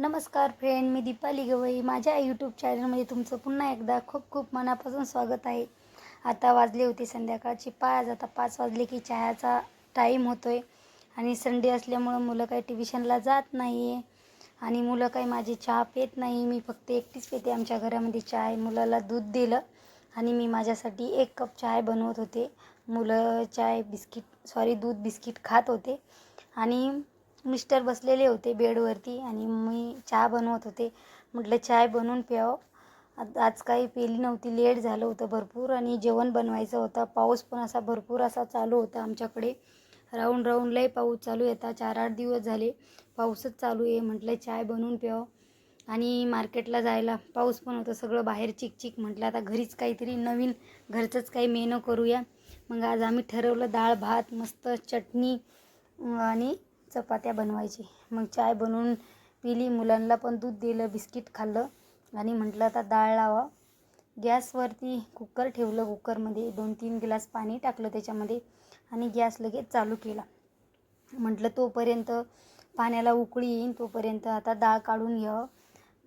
नमस्कार फ्रेंड मी दीपाली गवई. माझ्या यूट्यूब चॅनलमध्ये तुमचं पुन्हा एकदा खूप खूप मनापासून स्वागत आहे. आता वाजले होते संध्याकाळची पाच आता पाच वाजले की चहाचा टाईम होतो आहे आणि संडे असल्यामुळं मुलं काही ट्युशनला जात नाही आहे आणि मुलं काही माझी चहा पेत नाही. मी फक्त एकटीच पेते. आमच्या घरामध्ये चहा आहे मुलाला दूध दिलं. आणि मी माझ्यासाठी एक कप चाय बनवत होते. मुलं चाय बिस्किट सॉरी दूध बिस्किट खात होते. आणि मिस्टर बसलेले होते बेडवरती आणि मी चहा बनवत होते. म्हटलं चाय बनवून प्यावं. आज काही पेली नव्हती लेट झालं होतं भरपूर आणि जेवण बनवायचं होतं. पाऊस पण असा भरपूर असा चालू होता आमच्याकडे. राऊंड राऊंड लय पाऊस चालू येता चार आठ दिवस झाले पाऊसच चालू आहे. म्हटलं चाय बनवून प्यावं. आणि मार्केटला जायला पाऊस पण होतं. सगळं बाहेर चिकचिक. म्हटलं आता घरीच काहीतरी नवीन घरचंच काही मेनू करूया. मग आज आम्ही ठरवलं डाळ भात मस्त चटणी आणि चपात्या बनवायची. मग चाय बनवून पिली. मुलांना पण दूध दिलं बिस्किट खाल्लं आणि म्हटलं आता डाळ लावा. गॅसवरती कुकर ठेवलं. कुकरमध्ये दोन तीन ग्लास पाणी टाकलं त्याच्यामध्ये आणि गॅस लगेच चालू केला. म्हटलं तोपर्यंत पाण्याला उकळी येईन. तोपर्यंत आता डाळ काढून घ्यावं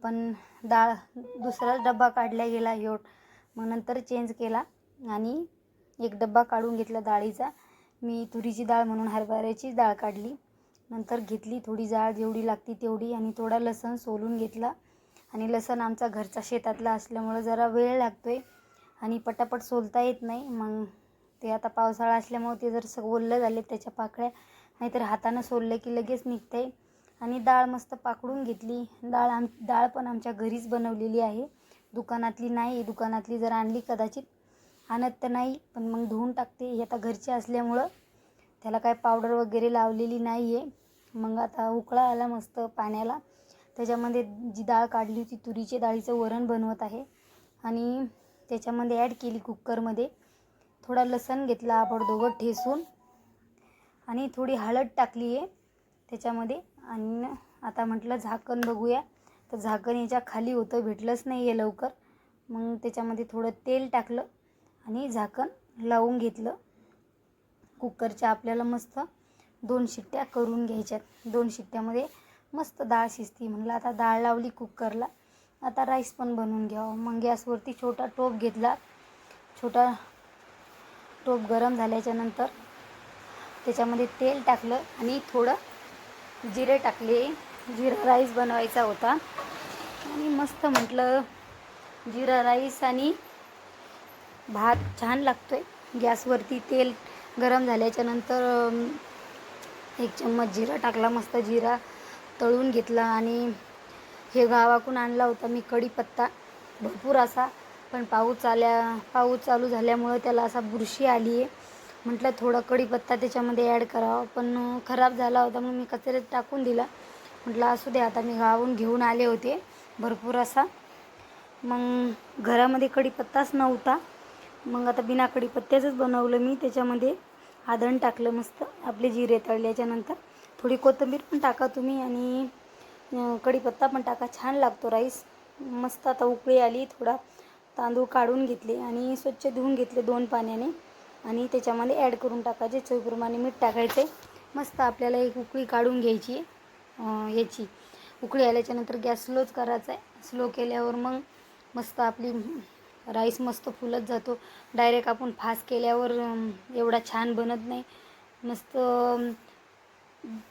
पण डाळ दुसराच डब्बा काढला गेला एवढ. मग नंतर चेंज केला आणि एक डब्बा काढून घेतला डाळीचा. मी तुरीची डाळ म्हणून हरभऱ्याची डाळ काढली. नंतर घेतली थोडी जाळ जेवढी लागती तेवढी आणि थोडा लसण सोलून घेतला. आणि लसण आमचा घरचा शेतातला असल्यामुळं जरा वेळ लागतो आहे आणि पटापट सोलता येत नाही. मग ते आता पावसाळा असल्यामुळं ते जर ओलं झाले त्याच्या पाकळ्या नाहीतर हातानं सोललं की लगेच निघतं आहे आणि डाळ मस्त पाकडून घेतली. डाळ आम डाळ पण आमच्या घरीच बनवलेली आहे. दुकानातली नाही दुकानातली जर आणली कदाचित. आणत तर नाही पण मग धुवून टाकते. हे आता घरची असल्यामुळं त्याला काय पावडर वगैरे लावलेली नाही आहे मग आता उकळा आला मस्त पाण्याला. त्याच्यामध्ये जी डाळ काढली होती तुरीच्या डाळीचं वरण बनवत आहे. आणि त्याच्यामध्ये ॲड केली कुकरमध्ये थोडा लसण घेतला आपण दोघं ठेसून आणि थोडी हळद टाकली आहे त्याच्यामध्ये. आणि आता म्हटलं झाकण बघूया. तर झाकण याच्या खाली होतं भेटलंच नाही आहे लवकर. मग त्याच्यामध्ये थोडं तेल टाकलं आणि झाकण लावून घेतलं. कुकरच्या आपल्याला मस्त दोन शिट्ट्या करून घ्यायच्यात. दोन शिट्ट्यामध्ये मस्त डाळ शिजती म्हणलं. आता डाळ लावली कुकरला. आता राईस पण बनवून घ्यावं. मग गॅसवरती छोटा टोप घेतला. छोटा टोप गरम झाल्याच्यानंतर त्याच्यामध्ये तेल टाकलं आणि थोडं जिरे टाकले. जिरा राईस बनवायचा होता. आणि मस्त म्हटलं जिरा राईस आणि भात छान लागतो आहे गॅसवरती तेल गरम झाल्याच्यानंतर एक चम्मच जिरा टाकला मस्त जिरा तळून घेतला आणि हे गावाकून आणला होता मी कढीपत्ता. भरपूर असा पण पाऊस आल्या पाऊस चालू झाल्यामुळं त्याला असा बुरशी आली आहे म्हटलं थोडा कढीपत्ता त्याच्यामध्ये ॲड करावा पण खराब झाला होता मग मी कचऱ्यात टाकून दिला. म्हटलं असू दे आता मी गावाहून घेऊन आले होते भरपूर असा. मग घरामध्ये कढीपत्ताच नव्हता. मग आता बिना कढीपत्त्याचंच बनवलं मी त्याच्यामध्ये आदण टाकलं मस्त आपले जिरे तळल्याच्यानंतर थोडी कोथिंबीर पण टाका तुम्ही आणि कढीपत्ता पण टाका छान लागतो राईस. मस्त आता उकळी आली थोडा तांदूळ काढून घेतले आणि स्वच्छ धुवून घेतले दोन पाण्याने. आणि त्याच्यामध्ये ॲड करून टाकायचे चवीप्रमाणे मीठ टाकायचे मस्त आपल्याला एक उकळी काढून घ्यायची याची उकळी आल्याच्यानंतर गॅस स्लोच करायचा आहे. स्लो केल्यावर मग मस्त आपली राईस मस्त फुलत जातो. डायरेक्ट आपण फास्ट केल्यावर एवढा छान बनत नाही. मस्त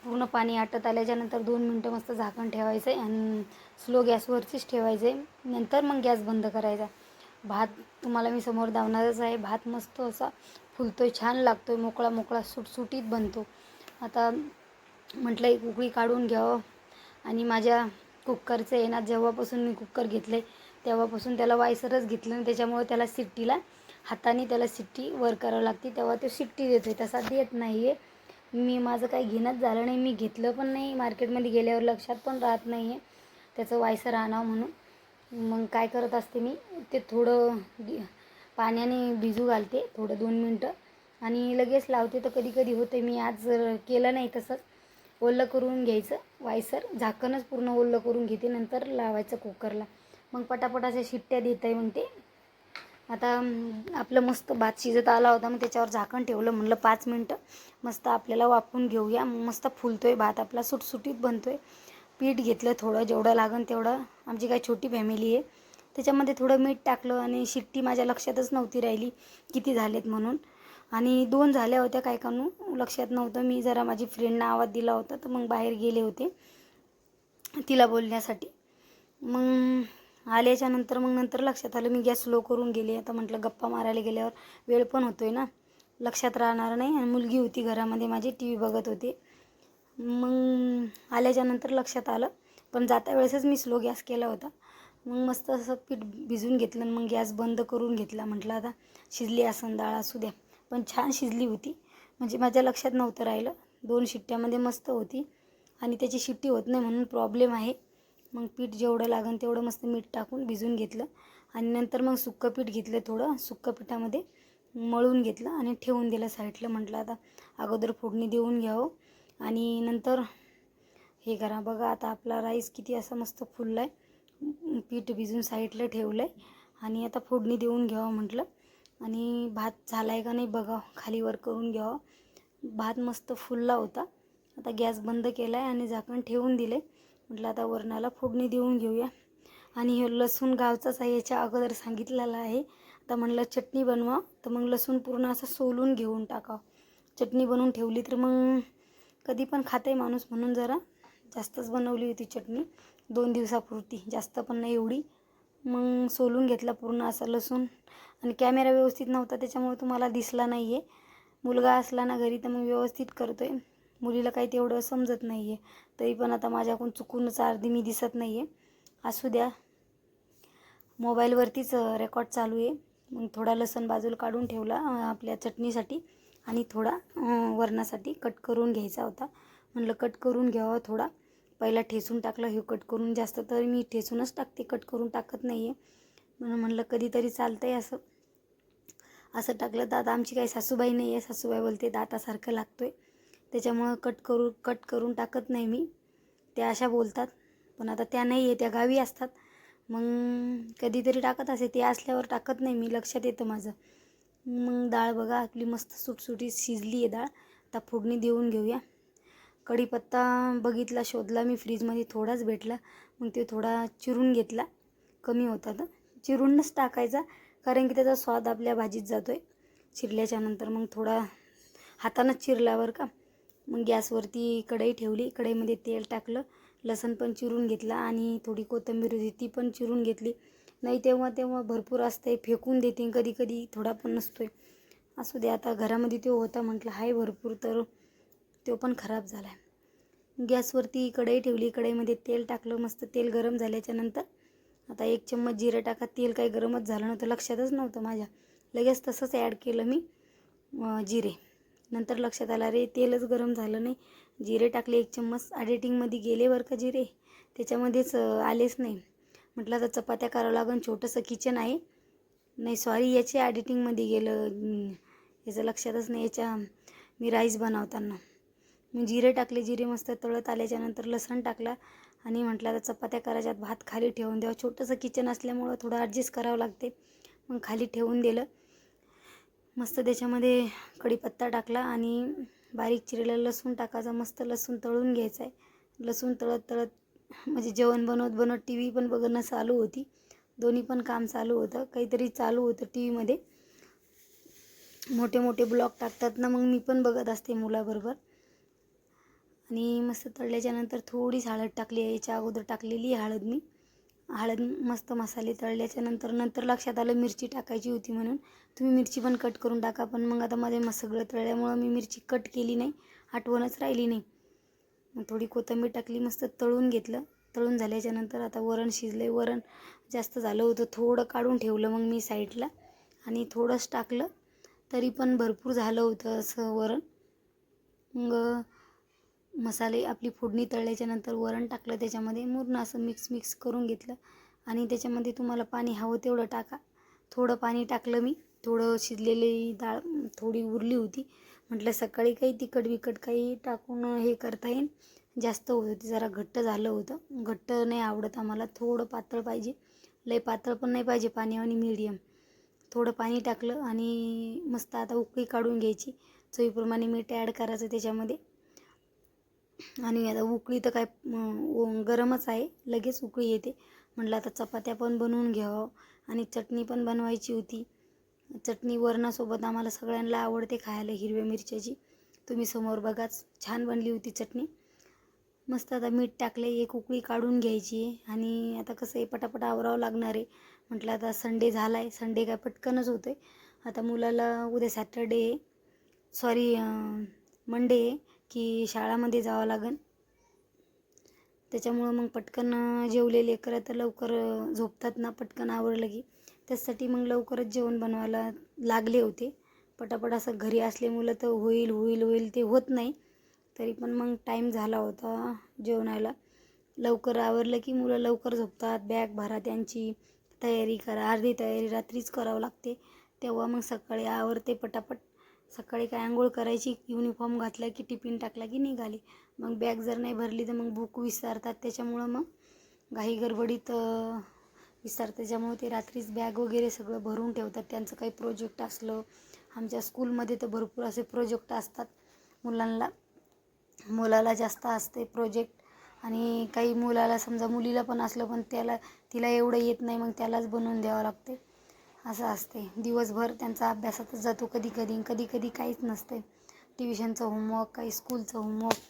पूर्ण पाणी आटत आल्याच्यानंतर दोन मिनटं मस्त झाकण ठेवायचं आहे आणि स्लो गॅसवरचीच ठेवायचं आहे नंतर मग गॅस बंद करायचा. भात तुम्हाला मी समोर धावणारच आहे. भात मस्त असा फुलतो आहे छान लागतो आहे मोकळा मोकळा सुटसुटीत बनतो. आता म्हटलं एक उकळी काढून घ्यावं. आणि माझ्या कुक्करचं येणार जेव्हापासून मी कुक्कर घेतले आहे तेव्हापासून त्याला वायसरच घेतलं आणि त्याच्यामुळं त्याला सिट्टीला हाताने त्याला सिट्टी वर करावं लागते. तेव्हा ते सिट्टी देतो आहे तसा देत नाही आहे मी माझं काही घेणंच झालं नाही. मी घेतलं पण नाही. मार्केटमध्ये गेल्यावर लक्षात पण राहत नाही आहे त्याचं वायसर आणावं म्हणून. मग काय करत असते मी ते थोडं पाण्याने भिजू घालते. थोडं दोन मिनटं. आणि लगेच लावते. तर कधी कधी होते मी आज जर केलं नाही तसंच ओलं करून घ्यायचं. वायसर झाकणच पूर्ण ओलं करून घेते. नंतर लावायचं कुकरला. मग पटापट अशा शिट्ट्या देत आहे मग ते आता आपलं मस्त भात शिजत आला होता मग त्याच्यावर झाकण ठेवलं म्हणलं पाच मिनटं मस्त आपल्याला वापरून घेऊया. मस्त फुलतो आहे भात आपला सुटसुटीत बनतो आहे पीठ घेतलं थोडं जेवढं लागन तेवढं. आमची काय छोटी फॅमिली आहे. त्याच्यामध्ये थोडं मीठ टाकलं आणि शिट्टी माझ्या लक्षातच नव्हती राहिली किती झालेत म्हणून. आणि दोन झाल्या होत्या काय कानू लक्षात नव्हतं. मी जरा माझी फ्रेंडना आवाज दिला होता तर मग बाहेर गेले होते तिला बोलण्यासाठी. मग आल्याच्यानंतर मग नंतर लक्षात आलं मी गॅस स्लो करून गेले. आता म्हटलं गप्पा मारायला गेल्यावर वेळ पण होतोय ना. लक्षात राहणार नाही. आणि मुलगी होती घरामध्ये माझी टी व्ही बघत होती. मग आल्याच्यानंतर लक्षात आलं. पण जाता वेळेसच मी स्लो गॅस केला होता. मग मस्त असं पीठ भिजून घेतलं आणि मग गॅस बंद करून घेतला. म्हटलं आता शिजली असन डाळ असू द्या. पण छान शिजली होती. म्हणजे माझ्या लक्षात नव्हतं राहिलं. दोन शिट्ट्यामध्ये मस्त होती. आणि त्याची शिट्टी होत नाही म्हणून प्रॉब्लेम आहे. मग पीठ जेवढं लागेल तेवढं मस्त मीठ टाकून भिजून घेतलं. आणि नंतर मग सुक्कं पीठ घेतलं थोडं. सुक्कं पिठामध्ये मळून घेतलं आणि ठेवून दिलं साईडला. म्हटलं आता अगोदर फोडणी देऊन घ्यावं. आणि नंतर हे करा. बघा आता आपला राईस किती असा मस्त फुलला आहे पीठ भिजून साईडला ठेवलं आहे आणि आता फोडणी देऊन घ्यावं म्हटलं. आणि भात झाला आहे का नाही बघा. खाली वर करून घ्यावं. भात मस्त फुलला होता. आता गॅस बंद केला आहे आणि झाकण ठेवून दिले म्हटलं आता वरणाला फोडणी देऊन घेऊया. आणि हे लसूण गावचाच आहे याच्या अगोदर सांगितलेला आहे. आता म्हणलं चटणी बनवा. तर मग लसूण पूर्ण असं सोलून घेऊन टाका चटणी बनवून ठेवली तर मग कधी पण खाते माणूस म्हणून जरा. जास्तच बनवली होती चटणी. दोन दिवसापुरती जास्त पण नाही एवढी. मग सोलून घेतला पूर्ण असा लसूण. आणि कॅमेरा व्यवस्थित नव्हता त्याच्यामुळे तुम्हाला दिसला नाही आहे मुलगा असला ना घरी तर मग व्यवस्थित करतो आहे मुलीला काही तेवढं समजत नाही आहे तरी पण आता माझ्याकडून चुकूनच अर्धी मी दिसत नाही आहे असू द्या मोबाईलवरतीच रेकॉर्ड चालू आहे. मग थोडा लसण बाजूला काढून ठेवला आपल्या चटणीसाठी. आणि थोडा वरणासाठी कट करून घ्यायचा होता. म्हणलं कट करून घ्यावा थोडा. पहिला ठेचून टाकलं हे कट करून जास्त तर मी ठेचूनच टाकते कट करून टाकत नाही आहे म्हणून म्हणलं कधीतरी चालतं आहे असं. असं टाकलं तर आता आमची काही सासूबाई नाही आहे सासूबाई बोलते दातासारखं लागतो आहे त्याच्यामुळं कट करू कट करून टाकत नाही मी. त्या अशा बोलतात. पण आता त्या नाही आहे त्या गावी असतात. मग कधीतरी टाकत असे ते असल्यावर टाकत नाही मी लक्षात येतं माझं. मग डाळ बघा आपली मस्त सुटसुटी शिजली आहे डाळ. आता फोडणी देऊन घेऊया. कढीपत्ता बघितला शोधला मी फ्रीजमध्ये थोडाच भेटला. मग ते थोडा चिरून घेतला. कमी होता तर चिरूनच टाकायचा कारण की त्याचा स्वाद आपल्या भाजीत जातो आहे चिरल्याच्यानंतर मग थोडा हातानंच चिरल्यावर का. मग गॅसवरती कढई ठेवली. कढईमध्ये तेल टाकलं. लसण पण चिरून घेतला आणि थोडी कोथिंबीर होती ती पण चिरून घेतली. नाही तेव्हा तेव्हा भरपूर असते फेकून देते कधी कधी. थोडा पण नसतोय. असू दे. आता घरामध्ये तो होता म्हटलं हाय भरपूर. तर तो पण खराब झाला आहे गॅसवरती कढई ठेवली. कढईमध्ये तेल टाकलं. मस्त तेल गरम झाल्याच्यानंतर आता एक चम्मच जिरं टाका. तेल काही गरमच झालं नव्हतं. लक्षातच नव्हतं माझ्या. लगेच तसंच ॲड केलं मी जिरे. नंतर लक्षात आलं रे तेलच गरम झालं नाही. जिरे टाकले एक चम्मच. एडिटिंगमध्ये गेले बरं का जिरे? त्याच्यामध्येच आलेच नाही. म्हटलं आता चपात्या करावं लागून. छोटंसं किचन आहे. नाही सॉरी याचे एडिटिंगमध्ये गेलं. याचं लक्षातच नाही. याच्या मी राईस बनवताना. मी जिरे टाकले. जिरे मस्त तळत आल्याच्यानंतर लसण टाकला आणि म्हटलं आता चपात्या करायच्यात. भात खाली ठेवून द्यावं. छोटंसं किचन असल्यामुळं थोडं ॲडजस्ट करावं लागते. मग खाली ठेवून दिलं. मस्त त्याच्यामध्ये कढीपत्ता टाकला आणि बारीक चिरलेलं लसूण टाकायचा मस्त लसूण तळून घ्यायचं आहे लसूण तळत तळत म्हणजे जेवण बनवत बनवत टी व्ही पण बघणं चालू होती. दोन्ही पण काम चालू होतं. काहीतरी चालू होतं टी व्हीमध्ये मोठे मोठे ब्लॉग टाकतात ना मग मी पण बघत असते मुलाबरोबर. आणि मस्त तळल्याच्यानंतर थोडीच हळद टाकली आहे. याच्या अगोदर टाकलेली आहे हळद मी. हळद मस्त मसाले तळल्याच्या नंतर नंतर लक्षात आलं मिरची टाकायची होती म्हणून. तुम्ही मिरची पण कट करून टाका पण मग आता माझे मग सगळं तळल्यामुळं मी मिरची कट केली नाही आठवणच राहिली नाही. मग थोडी कोथिंबीर टाकली मस्त तळून घेतलं. तळून झाल्याच्यानंतर आता वरण शिजलं वरण जास्त झालं होतं थोडं काढून ठेवलं मग मी साईडला. आणि थोडंच टाकलं तरी पण भरपूर झालं होतं असं वरण. मग मसाले आपली फोडणी तळल्याच्यानंतर वरण टाकलं त्याच्यामध्ये मुरण असं मिक्स मिक्स करून घेतलं. आणि त्याच्यामध्ये तुम्हाला पाणी हवं तेवढं टाका. थोडं पाणी टाकलं मी. थोडं शिजलेली डाळ थोडी उरली होती. म्हटलं सकाळी काही तिखट बिकट काही टाकून हे करता येईल. जास्त होत होती जरा घट्ट झालं होतं. घट्ट नाही आवडत आम्हाला. थोडं पातळ पाहिजे. लय पातळ पण नाही पाहिजे पाणी आणि मीडियम थोडं पाणी टाकलं आणि मस्त आता उकळी काढून घ्यायची. चवीप्रमाणे मीठ ॲड करायचं त्याच्यामध्ये. आणि आता उकळी तर काय गरमच आहे. लगेच उकळी येते. म्हटलं आता चपात्या पण बनवून घ्यावं. आणि चटणी पण बनवायची होती. चटणी वरणासोबत आम्हाला सगळ्यांना आवडते खायला हिरव्या मिरच्याची. तुम्ही समोर बघाच छान बनली होती चटणी. मस्त आता मीठ टाकले एक उकळी काढून घ्यायची आहे. आणि आता कसं आहे पटापट आवरावं लागणार आहे. म्हटलं आता संडे झाला आहे संडे काय पटकनच होतं आहे आता मुलाला उद्या सॅटरडे आहे. सॉरी मंडे आहे. की शाळामध्ये जावं लागेल त्याच्यामुळं मग पटकन जेवलेले. जेवले लेकरं तर लवकर झोपतात ना पटकन आवरलं की. त्याचसाठी मग लवकरच जेवण बनवायला लागले होते. पटापट असं घरी असले मुलं तर होईल होईल होईल ते होत नाही. तरी पण मग टाईम झाला होता जेवणाला. लवकर आवरलं की मुलं लवकर झोपतात. बॅग भरा त्यांची तयारी करा. अर्धी तयारी रात्रीच करावं लागते. तेव्हा मग सकाळी आवरते पटापट. सकाळी काय आंघोळ करायची युनिफॉर्म घातला की टिफिन टाकला की निघाली. मग बॅग जर नाही भरली तर मग भूक विसरतात. त्याच्यामुळं मग घाई गडबडीत विसरतात. त्याच्यामुळे ते रात्रीच बॅग वगैरे सगळं भरून ठेवतात. त्यांचं काही प्रोजेक्ट असलं आमच्या स्कूलमध्ये तर भरपूर असे प्रोजेक्ट असतात. मुलांना मुलाला जास्त असते प्रोजेक्ट आणि काही मुलाला समजा मुलीला पण असलं पण त्याला तिला एवढं येत नाही मग त्यालाच बनवून द्यावं लागते. असं असते. दिवसभर त्यांचा अभ्यासातच जातो कधी कधी कधी कधी काहीच नसते. ट्युशनचं होमवर्क काही स्कूलचं होमवर्क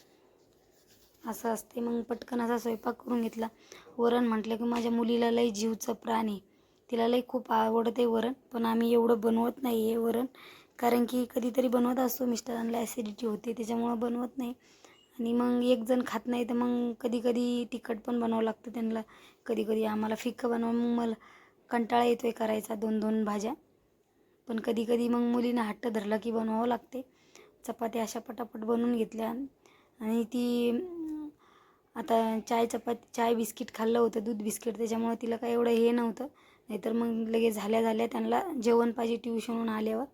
असं असते. मग पटकन असा स्वयंपाक करून घेतला. वरण म्हटलं की माझ्या मुलीला लई जीवचं प्राण आहे. तिला लई खूप आवडते वरण पण आम्ही एवढं बनवत नाही आहे वरण. कारण की कधीतरी बनवत असतो मिस्टरांना ॲसिडिटी होते त्याच्यामुळं बनवत नाही. आणि मग एक जण खात नाही तर मग कधी कधी तिखट पण बनवावं लागतं त्यांना. कधी कधी आम्हाला फिक्कं बनवा मग मला कंटाळा येतो आहे करायचा दोन दोन भाज्या. पण कधी कधी मग मुलीनं हट्ट धरलं की बनवावं लागते. चपात्या अशा पटापट बनवून घेतल्या. आणि ती आता चाय चपाती चाय बिस्किट खाल्लं होतं दूध बिस्किट त्याच्यामुळं तिला काय एवढं हे नव्हतं. नाहीतर मग लगेच झाल्या झाल्या त्यांना जेवण पाहिजे ट्युशनहून आल्यावर.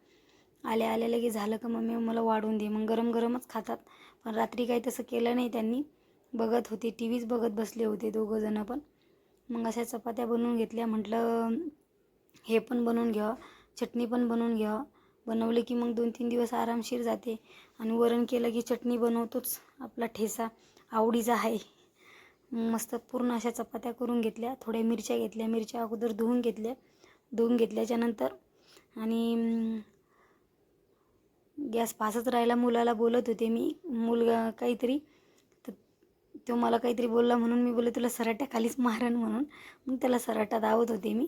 आल्या आल्या लगेच झालं का मम्मी मला वाढून दे. मग गरम गरमच खातात. पण रात्री काही तसं केलं नाही त्यांनी. बघत होते टी व्हीच बघत बसले होते दोघंजणं पण. मग अशा चपात्या बनवून घेतल्या. म्हटलं हे पण बनवून घ्या चटणी पण बनवून घ्या. बनवले की मग दोन तीन दिवस आरामशीर जाते. आणि वरण केलं की चटणी बनवतोच. आपला ठेसा आवडीचा आहे. मस्त पूर्ण अशा चपात्या करून घेतल्या. थोड्या मिरच्या घेतल्या. मिरच्या अगोदर धुवून घेतल्या. धुवून घेतल्याच्यानंतर आणि गॅस पासच राहिला मुलाला बोलत होते मी. मुलगा काहीतरी तो मला काहीतरी बोलला म्हणून मी बोलले तुला सराट्या खालीच मारण म्हणून. मग त्याला सराटा दावत होते मी.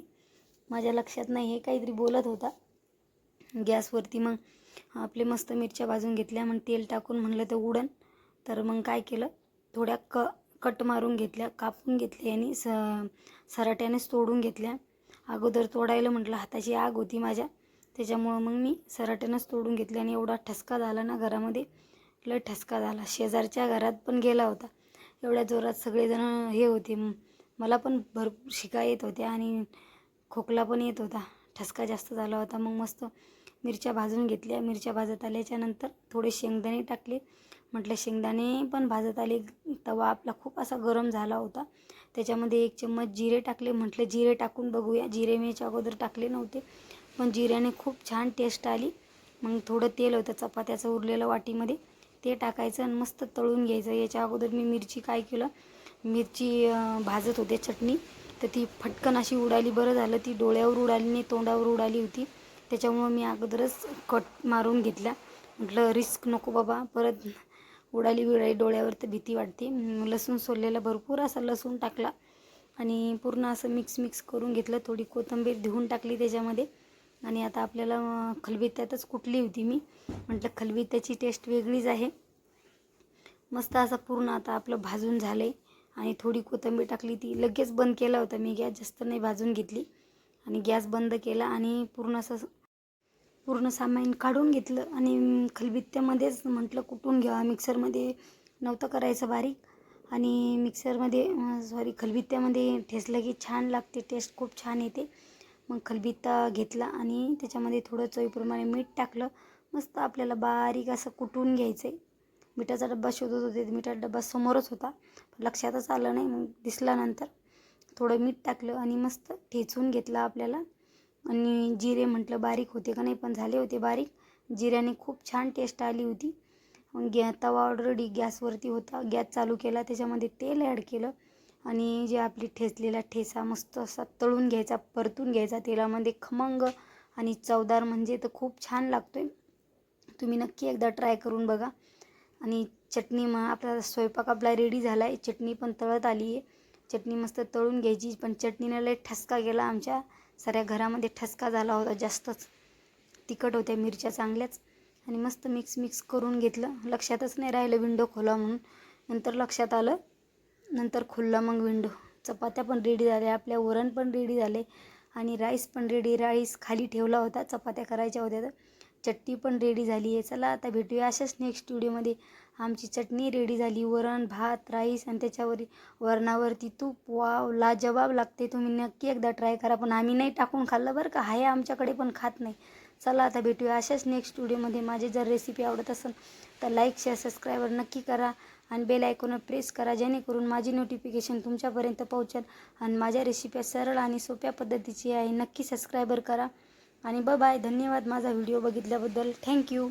माझ्या लक्षात नाही हे काहीतरी बोलत होता. गॅसवरती मग आपले मस्त मिरच्या भाजून घेतल्या मग तेल टाकून म्हणलं तर उडन. तर मग काय केलं थोड्या क कट मारून घेतल्या कापून घेतल्या आणि स सराट्यानेच तोडून घेतल्या. अगोदर तोडायला म्हटलं हाताची आग होती माझ्या. त्याच्यामुळं मग मी सराट्यानंच तोडून घेतले आणि एवढा ठसका झाला ना घरामध्ये. लय ठसका झाला. शेजारच्या घरात पण गेला होता. एवढ्या जोरात सगळेजण हे होते. मला पण भरपूर शिका येत होत्या आणि खोकला पण येत होता. ठसका जास्त झाला होता. मग मस्त मिरच्या भाजून घेतल्या. मिरच्या भाजत आल्याच्यानंतर थोडे शेंगदाणे टाकले. म्हटलं शेंगदाणे पण भाजत आले. तवा आपला खूप असा गरम झाला होता. त्याच्यामध्ये एक चम्मच जिरे टाकले. म्हटलं जिरे टाकून बघूया. जिरे मी याच्या अगोदर टाकले नव्हते. पण जिऱ्याने खूप छान टेस्ट आली. मग थोडं तेल होतं. चपात्याचं उरलेलं वाटीमध्ये. ते टाकायचं आणि मस्त तळून घ्यायचं. याच्या अगोदर मी मिरची काय केलं मिरची भाजत होते चटणी. तर ती फटकन अशी उडाली बरं झालं. ती डोळ्यावर उडाली नाही तोंडावर उडाली होती. त्याच्यामुळं मी अगोदरच कट मारून घेतल्या म्हटलं रिस्क नको बाबा परत उडाली बिडाली डोळ्यावर तर भीती वाटते. लसूण सोललेला भरपूर असा लसूण टाकला आणि पूर्ण असं मिक्स मिक्स करून घेतलं. थोडी कोथिंबीर धुवून टाकली त्याच्यामध्ये. आणि आता आपल्याला खलबित्त्यातच कुठली कुटली होती मी? म्हटलं खलबित्त्याची टेस्ट वेगळीच आहे. मस्त असा पूर्ण आता आपलं भाजून झालं आहे आणि थोडी कोथिंबीर टाकली ती. लगेच बंद केला होता मी गॅस जास्त नाही भाजून घेतली. आणि गॅस बंद केला आणि पूर्ण असं पूर्ण सामान काढून घेतलं. आणि खलबित्त्यामध्येच म्हटलं कुटून घ्यावा? मिक्सरमध्ये नव्हतं करायचं बारीक. आणि मिक्सरमध्ये सॉरी खलबित्त्यामध्ये ठेचलं की छान लागते. टेस्ट खूप छान येते. मग खलबित्ता घेतला आणि त्याच्यामध्ये थोडं चवीप्रमाणे मीठ टाकलं. मस्त आपल्याला बारीक असं कुटून घ्यायचं. आहे मिठाचा डब्बा शोधत होते. मिठाचा डब्बा समोरच होता. पण लक्षातच आलं नाही. मग दिसला नंतर थोडं मीठ टाकलं आणि मस्त ठेचून घेतलं आपल्याला. आणि जिरे म्हटलं बारीक होते का नाही पण झाले होते बारीक. जिऱ्याने खूप छान टेस्ट आली होती. मग गॅ तवा ऑलरेडी गॅसवरती होता. गॅस चालू केला. त्याच्यामध्ये तेल ॲड केलं. आणि जे आपली ठेचलेला ठेसा मस्त असा तळून घ्यायचा परतून घ्यायचा तेलामध्ये खमंग आणि चवदार म्हणजे तर खूप छान लागतो आहे तुम्ही नक्की एकदा ट्राय करून बघा. आणि चटणी मग आपला स्वयंपाक आपला रेडी झाला आहे चटणी पण तळत आली आहे चटणी मस्त तळून घ्यायची पण चटणीनं लय ठसका गेला आमच्या. साऱ्या घरामध्ये ठसका झाला होता जास्तच. तिखट होत्या मिरच्या चांगल्याच. आणि मस्त मिक्स मिक्स करून घेतलं. लक्षातच नाही राहिलं विंडो खोला म्हणून. नंतर लक्षात आलं नंतर खुल्ला मग विंडो. चपात्या पण रेडी झाल्या आपल्या वरण पण रेडी झाले आणि राईस पण रेडी राईस खाली ठेवला होता चपात्या करायच्या होत्या तर. चटणी पण रेडी झाली आहे. चला आता भेटूया अशाच नेक्स्ट व्हिडिओमध्ये आमची चटणी रेडी झाली वरण भात राईस आणि त्याच्यावर वरणावरती तूप. वाव लाजवाब लागते तुम्ही. नक्की एकदा ट्राय करा. पण आम्ही नाही टाकून खाल्लं बरं का. आहे आमच्याकडे पण खात नाही. चला आता भेटूया अशाच नेक्स्ट व्हिडिओमध्ये माझी जर रेसिपी आवडत असेल तर लाईक शेअर सबस्क्राईबर नक्की करा. आणि बेल आयकॉनवर प्रेस करा जेणेकरून माझी नोटिफिकेशन तुमच्यापर्यंत पोहोचेल. आणि माझ्या रेसिप्या सरळ आणि सोप्या पद्धतीची आहे. नक्की सबस्क्रायबर करा. आणि ब बाय धन्यवाद. माझा व्हिडिओ बघितल्याबद्दल. थँक्यू